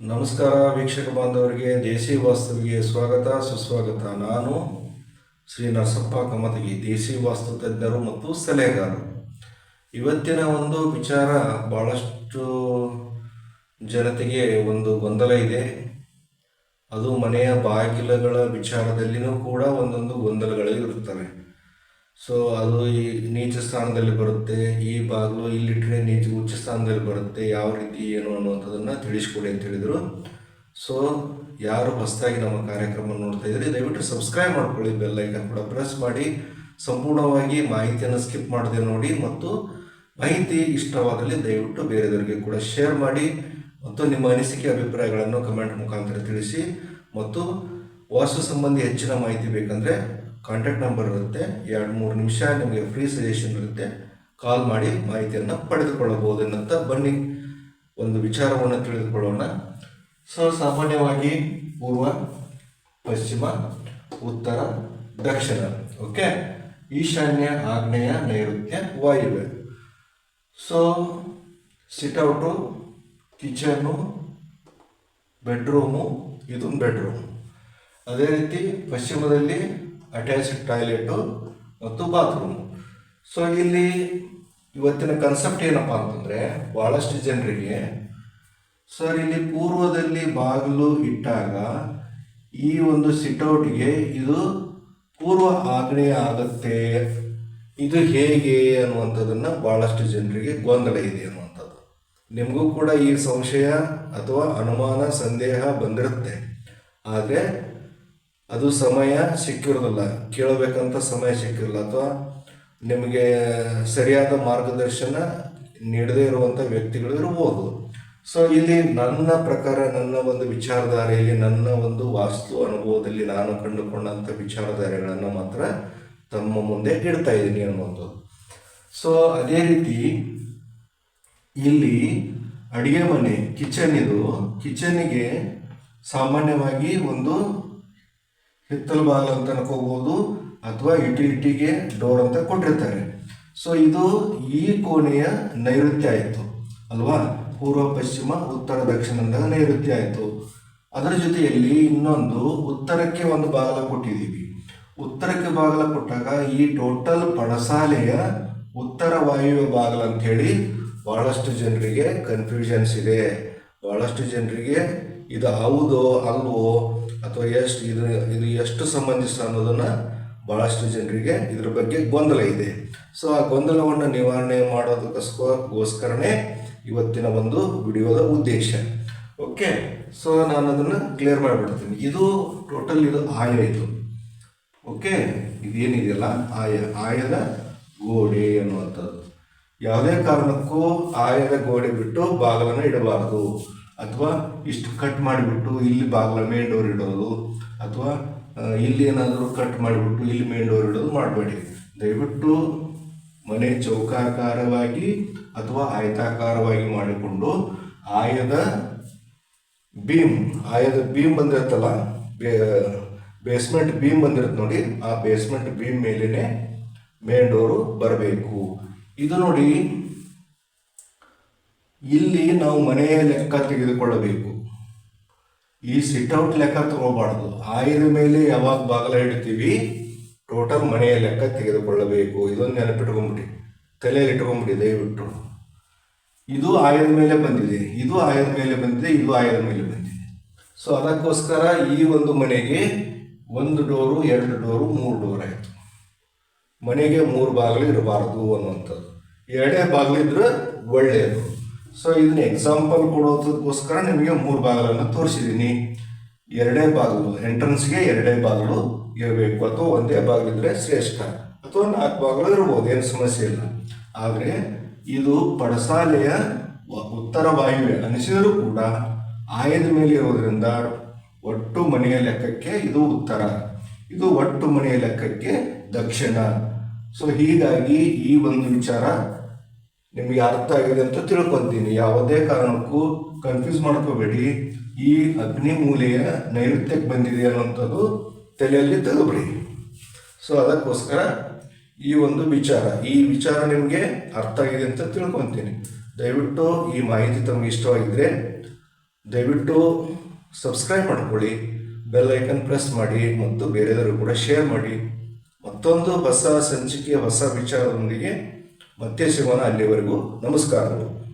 ನಮಸ್ಕಾರ ವೀಕ್ಷಕ ಬಾಂಧವರಿಗೆ, ದೇಸಿ ವಾಸ್ತುವಿಗೆ ಸ್ವಾಗತ, ಸುಸ್ವಾಗತ. ನಾನು ಶ್ರೀ ನರಸಪ್ಪ ಕಮತಗಿ, ದೇಸಿ ವಾಸ್ತು ತಜ್ಞರು ಮತ್ತು ಸಲಹೆಗಾರರು. ಇವತ್ತಿನ ಒಂದು ವಿಚಾರ ಭಾಳಷ್ಟು ಜನತೆಗೆ ಒಂದು ಗೊಂದಲ ಇದೆ. ಅದು ಮನೆಯ ಬಾಗಿಲುಗಳ ವಿಚಾರದಲ್ಲಿನೂ ಕೂಡ ಒಂದೊಂದು ಗೊಂದಲಗಳು ಇರುತ್ತವೆ. ಸೊ ಅದು ಈ ನೀಚ ಸ್ಥಾನದಲ್ಲಿ ಬರುತ್ತೆ, ಈ ಬಾಗಿಲು ಇಲ್ಲಿಟ್ಟರೆ ನೀಚ ಉಚ್ಚ ಸ್ಥಾನದಲ್ಲಿ ಬರುತ್ತೆ, ಯಾವ ರೀತಿ ಏನು ಅನ್ನುವಂಥದ್ದನ್ನು ತಿಳಿಸ್ಕೊಡಿ ಅಂತ ಹೇಳಿದರು. ಸೊ ಯಾರು ಹೊಸದಾಗಿ ನಮ್ಮ ಕಾರ್ಯಕ್ರಮ ನೋಡ್ತಾ ಇದ್ರೆ ದಯವಿಟ್ಟು ಸಬ್ಸ್ಕ್ರೈಬ್ ಮಾಡ್ಕೊಳ್ಳಿ ಬೆಲ್ ಐಕನ್ ಕೂಡ ಪ್ರೆಸ್ ಮಾಡಿ. ಸಂಪೂರ್ಣವಾಗಿ ಮಾಹಿತಿಯನ್ನು ಸ್ಕಿಪ್ ಮಾಡದೆ ನೋಡಿ ಮತ್ತು ಮಾಹಿತಿ ಇಷ್ಟವಾದಲ್ಲಿ ದಯವಿಟ್ಟು ಬೇರೆಯವರಿಗೆ ಕೂಡ ಶೇರ್ ಮಾಡಿ ಮತ್ತು ನಿಮ್ಮ ಅನಿಸಿಕೆ ಅಭಿಪ್ರಾಯಗಳನ್ನು ಕಮೆಂಟ್ ಮುಖಾಂತರ ತಿಳಿಸಿ. ಮತ್ತು ವಾಸ್ತು ಸಂಬಂಧಿ ಹೆಚ್ಚಿನ ಮಾಹಿತಿ ಬೇಕಂದರೆ ಕಾಂಟ್ಯಾಕ್ಟ್ ನಂಬರ್ ಇರುತ್ತೆ. ಎರಡು ಮೂರು ನಿಮಿಷ ನಿಮಗೆ ಫ್ರೀ ಸಜೆಷನ್ ಇರುತ್ತೆ. ಕಾಲ್ ಮಾಡಿ ಮಾಹಿತಿಯನ್ನು ಪಡೆದುಕೊಳ್ಳಬಹುದು ಎನ್ನುತ್ತ ಬನ್ನಿ. ಒಂದು ವಿಚಾರವನ್ನು ತಿಳಿದುಕೊಳ್ಳೋಣ. ಸೊ, ಸಾಮಾನ್ಯವಾಗಿ ಪೂರ್ವ, ಪಶ್ಚಿಮ, ಉತ್ತರ, ದಕ್ಷಿಣ. ಓಕೆ? ಈಶಾನ್ಯ, ಆಗ್ನೇಯ, ನೈಋತ್ಯ ವಾಯುವೆ ಸೊ ಸಿಟೌಟು ಕಿಚನ್ನು ಬೆಡ್ರೂಮು ಇದೊಂದು ಬೆಡ್ರೂಮ್ ಅದೇ ರೀತಿ ಪಶ್ಚಿಮದಲ್ಲಿ ಅಟ್ಯಾಚ್ಡ್ ಟಾಯ್ಲೆಟು ಮತ್ತು ಬಾತ್ರೂಮ್ ಸೊ ಇಲ್ಲಿ ಇವತ್ತಿನ ಕನ್ಸೆಪ್ಟ್ ಏನಪ್ಪ ಅಂತಂದರೆ ಭಾಳಷ್ಟು ಜನರಿಗೆ ಸರ್ ಇಲ್ಲಿ ಪೂರ್ವದಲ್ಲಿ ಬಾಗಿಲು ಇಟ್ಟಾಗ ಈ ಒಂದು ಸಿಟೌಟ್ಗೆ ಇದು ಪೂರ್ವ ಆಗ್ನೇಯ ಆಗುತ್ತೆ. ಇದು ಹೇಗೆ ಅನ್ನುವಂಥದ್ದನ್ನು ಭಾಳಷ್ಟು ಜನರಿಗೆ ಗೊಂದಲ ಇದೆ ಅನ್ನುವಂಥದ್ದು. ನಿಮಗೂ ಕೂಡ ಈ ಸಂಶಯ ಅಥವಾ ಅನುಮಾನ, ಸಂದೇಹ ಬಂದಿರುತ್ತೆ. ಆದರೆ ಅದು ಸಮಯ ಸಿಕ್ಕಿರೋದಿಲ್ಲ. ಕೇಳಬೇಕಂತ ಸಮಯ ಸಿಕ್ಕಿರಲ್ಲ. ಅಥವಾ ನಿಮಗೆ ಸರಿಯಾದ ಮಾರ್ಗದರ್ಶನ ನೀಡದೇ ಇರುವಂಥ ವ್ಯಕ್ತಿಗಳು ಇರ್ಬೋದು. ಸೊ ಇಲ್ಲಿ ನನ್ನ ಪ್ರಕಾರ ನನ್ನ ಒಂದು ವಿಚಾರಧಾರೆಯಲ್ಲಿ, ನನ್ನ ಒಂದು ವಾಸ್ತು ಅನುಭವದಲ್ಲಿ ನಾನು ಕಂಡುಕೊಂಡಂಥ ವಿಚಾರಧಾರೆಗಳನ್ನು ಮಾತ್ರ ತಮ್ಮ ಮುಂದೆ ಇಡ್ತಾ ಇದ್ದೀನಿ ಅನ್ನೋದು ಸೊ ಅದೇ ರೀತಿ ಇಲ್ಲಿ ಅಡುಗೆ ಮನೆ ಕಿಚನ್ ಇದು. ಕಿಚನ್ನಿಗೆ ಸಾಮಾನ್ಯವಾಗಿ ಒಂದು ಹಿತ್ತಲು ಬಾಗಿಲು ಅಂತ ಅನ್ಕೋಬಹುದು ಅಥವಾ ಯುಟಿಲಿಟಿಗೆ ಡೋರ್ ಅಂತ ಕೊಟ್ಟಿರ್ತಾರೆ. ಸೊ ಇದು ಈ ಕೋಣೆಯ ನೈಋತ್ಯ ಆಯಿತು, ಅಲ್ವಾ? ಪೂರ್ವ, ಪಶ್ಚಿಮ, ಉತ್ತರ ದಕ್ಷಿಣ ಅಂತ ನೈಋತ್ಯ ಆಯಿತು. ಅದರ ಜೊತೆಯಲ್ಲಿ ಇನ್ನೊಂದು ಉತ್ತರಕ್ಕೆ ಒಂದು ಬಾಗಲ ಕೊಟ್ಟಿದ್ದೀವಿ. ಉತ್ತರಕ್ಕೆ ಬಾಗಿಲ ಕೊಟ್ಟಾಗ ಈ ಟೋಟಲ್ ಪಡಸಾಲೆಯ ಉತ್ತರ ವಾಯುವ್ಯ ಅಂತ ಹೇಳಿ ಬಹಳಷ್ಟು ಜನರಿಗೆ ಕನ್ಫ್ಯೂಷನ್ಸ್ ಇದೆ. ಬಹಳಷ್ಟು ಜನರಿಗೆ ಇದು ಹೌದೋ ಅಲ್ವೋ ಅಥವಾ ಎಷ್ಟು ಇದು ಇದು ಎಷ್ಟು ಸಂಬಂಧಿಸಿದ ಅನ್ನೋದನ್ನು ಭಾಳಷ್ಟು ಜನರಿಗೆ ಇದ್ರ ಬಗ್ಗೆ ಗೊಂದಲ ಇದೆ. ಸೊ ಆ ಗೊಂದಲವನ್ನು ನಿವಾರಣೆ ಮಾಡೋದಕ್ಕೋಸ್ಕರನೇ ಇವತ್ತಿನ ಒಂದು ವಿಡಿಯೋದ ಉದ್ದೇಶ. ಓಕೆ ಸೊ ನಾನು ಅದನ್ನು ಕ್ಲಿಯರ್ ಮಾಡಿಬಿಡ್ತೀನಿ. ಇದು ಟೋಟಲ್ ಇದು ಆಯ ಇದು. ಓಕೆ ಇದೇನಿದೆಯಲ್ಲ? ಆಯ. ಆಯದ ಗೋಡೆ ಅನ್ನುವಂಥದ್ದು. ಯಾವುದೇ ಕಾರಣಕ್ಕೂ ಆಯದ ಗೋಡೆ ಬಿಟ್ಟು ಬಾಗಿಲನ್ನು ಇಡಬಾರದು. ಅಥವಾ ಇಷ್ಟು ಕಟ್ ಮಾಡಿಬಿಟ್ಟು ಇಲ್ಲಿ ಬಾಗಿಲ ಮೇನ್ ಡೋರ್ ಇಡೋದು, ಅಥವಾ ಇಲ್ಲಿ ಏನಾದರೂ ಕಟ್ ಮಾಡಿಬಿಟ್ಟು ಇಲ್ಲಿ ಮೇನ್ ಡೋರ್ ಇಡೋದು ಮಾಡಬೇಡಿ. ದಯವಿಟ್ಟು ಮನೆ ಚೌಕಾಕಾರವಾಗಿ ಅಥವಾ ಆಯತಾಕಾರವಾಗಿ ಮಾಡಿಕೊಂಡು ಆಯದ ಬೀಮ್ ಆಯದ ಬೀಮ್ ಬಂದಿರುತ್ತಲ್ಲ, ಬೇ ಬೇಸ್ಮೆಂಟ್ ಬೀಮ್ ಬಂದಿರುತ್ತೆ ನೋಡಿ, ಆ ಬೇಸ್ಮೆಂಟ್ ಬೀಮ್ ಮೇಲೇನೆ ಮೇನ್ ಡೋರು ಬರಬೇಕು. ಇದು ನೋಡಿ ಇಲ್ಲಿ ನಾವು ಮನೆಯ ಲೆಕ್ಕ ತೆಗೆದುಕೊಳ್ಳಬೇಕು. ಈ ಸಿಟ್ಔಟ್ ಲೆಕ್ಕ ತಗೋಬಾರ್ದು. ಆಯಿದ ಮೇಲೆ ಯಾವಾಗ ಬಾಗಲ ಇಡ್ತೀವಿ, ಟೋಟಲ್ ಮನೆಯ ಲೆಕ್ಕ ತೆಗೆದುಕೊಳ್ಳಬೇಕು. ಇದೊಂದು ನೆನಪಿಟ್ಕೊಂಬಿಡಿ. ತಲೆಯಲ್ಲಿ ಇಟ್ಕೊಂಬಿಡಿ, ದಯವಿಟ್ಟು. ಇದು ಆಯದ ಮೇಲೆ ಬಂದಿದೆ. ಇದು ಆಯದ ಮೇಲೆ ಬಂದಿದೆ, ಇದು ಆಯದ ಮೇಲೆ ಬಂದಿದೆ. ಸೊ ಅದಕ್ಕೋಸ್ಕರ ಈ ಒಂದು ಮನೆಗೆ ಒಂದು ಡೋರು, ಎರಡು ಡೋರು, ಮೂರು ಡೋರ್ ಆಯಿತು. ಮನೆಗೆ ಮೂರು ಬಾಗಿಲು ಇರಬಾರ್ದು ಅನ್ನುವಂಥದ್ದು. ಎರಡೇ ಬಾಗಿಲಿದ್ರೆ ಒಳ್ಳೆಯದು. ಸೊ ಇದನ್ನ ಎಕ್ಸಾಂಪಲ್ ಕೊಡೋದಕ್ಕೋಸ್ಕರ ನಿಮಗೆ ಮೂರು ಭಾಗಲನ್ನು ತೋರಿಸಿದ್ದೀನಿ ಎರಡೇ ಬಾಗಿಲು ಎಂಟ್ರೆನ್ಸ್ಗೆ ಎರಡೇ ಬಾಗಿಲು ಇರಬೇಕು. ಅಥವಾ ಒಂದೇ ಬಾಗಿಲಿದ್ರೆ ಶ್ರೇಷ್ಠ. ಅಥವಾ ನಾಲ್ಕು ಬಾಗಿಲು ಇರ್ಬೋದು, ಏನು ಸಮಸ್ಯೆ ಇಲ್ಲ. ಆದರೆ ಇದು ಪಡಸಾಲೆಯ ಉತ್ತರ ವಾಯುವೆ, ಅನಿಸಿದರೂ ಕೂಡ ಆಯದ ಮೇಲೆ ಇರೋದ್ರಿಂದ ಒಟ್ಟು ಮನೆಯ ಲೆಕ್ಕಕ್ಕೆ ಇದು ಉತ್ತರ. ಇದು ಒಟ್ಟು ಮನೆಯ ಲೆಕ್ಕಕ್ಕೆ ದಕ್ಷಿಣ. ಸೊ ಹೀಗಾಗಿ ಈ ಒಂದು ವಿಚಾರ ನಿಮಗೆ ಅರ್ಥ ಆಗಿದೆ ಅಂತ ತಿಳ್ಕೊತೀನಿ. ಯಾವುದೇ ಕಾರಣಕ್ಕೂ ಕನ್ಫ್ಯೂಸ್ ಮಾಡ್ಕೋಬೇಡಿ. ಈ ಅಗ್ನಿ ಮೂಲೆಯ ನೈಋತ್ಯಕ್ಕೆ ಬಂದಿದೆ ಅನ್ನುವಂಥದ್ದು ತಲೆಯಲ್ಲಿ ತೆಗೆದುಬಿಡಿ ಸೊ ಅದಕ್ಕೋಸ್ಕರ ಈ ಒಂದು ವಿಚಾರ, ಈ ವಿಚಾರ ನಿಮಗೆ ಅರ್ಥ ಆಗಿದೆ ಅಂತ ತಿಳ್ಕೊತೀನಿ. ದಯವಿಟ್ಟು ಈ ಮಾಹಿತಿ ತಮಗೆ ಇಷ್ಟವಾಗಿದ್ದರೆ ದಯವಿಟ್ಟು ಸಬ್ಸ್ಕ್ರೈಬ್ ಮಾಡ್ಕೊಳ್ಳಿ ಬೆಲ್ ಐಕನ್ ಪ್ರೆಸ್ ಮಾಡಿ ಮತ್ತು ಬೇರೆಯವರು ಕೂಡ ಶೇರ್ ಮಾಡಿ. ಮತ್ತೊಂದು ಹೊಸ ಸಂಚಿಕೆಯ ಹೊಸ ವಿಚಾರದೊಂದಿಗೆ ಮತ್ತೆ ಸಿಗೋಣ ಅಲ್ಲಿವರೆಗೂ ನಮಸ್ಕಾರಗಳು.